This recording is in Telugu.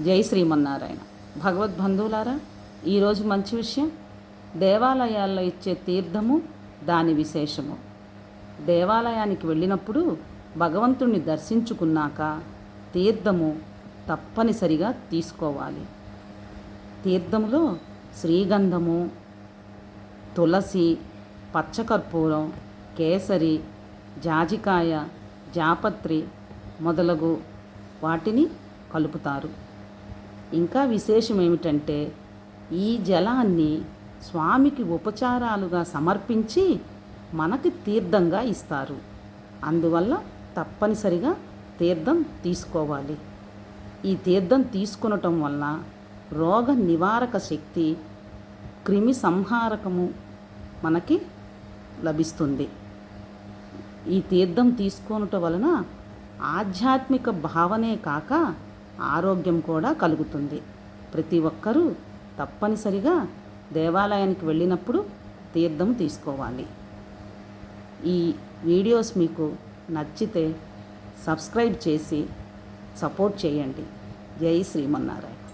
జై శ్రీమన్నారాయణ. భగవద్బంధువులారా ఈరోజు మంచి విషయం దేవాలయాల్లో ఇచ్చే తీర్థము దాని విశేషము. దేవాలయానికి వెళ్ళినప్పుడు భగవంతుణ్ణి దర్శించుకున్నాక తీర్థము తప్పనిసరిగా తీసుకోవాలి. తీర్థములో శ్రీగంధము తులసి పచ్చకర్పూరం కేసరి జాజికాయ జాపత్రి మొదలగు వాటిని కలుపుతారు. ఇంకా విశేషం ఏమిటంటే ఈ జలాన్ని స్వామికి ఉపచారాలుగా సమర్పించి మనకి తీర్థంగా ఇస్తారు. అందువల్ల తప్పనిసరిగా తీర్థం తీసుకోవాలి. ఈ తీర్థం తీసుకునటం వల్ల రోగ నివారక శక్తి క్రిమి సంహారకము మనకి లభిస్తుంది. ఈ తీర్థం తీసుకోనుట వలన ఆధ్యాత్మిక భావనే కాక ఆరోగ్యం కూడా కలుగుతుంది. ప్రతి ఒక్కరూ తప్పనిసరిగా దేవాలయానికి వెళ్ళినప్పుడు తీర్థం తీసుకోవాలి. ఈ వీడియోస్ మీకు నచ్చితే సబ్స్క్రైబ్ చేసి సపోర్ట్ చేయండి. జై శ్రీమన్నారాయణ.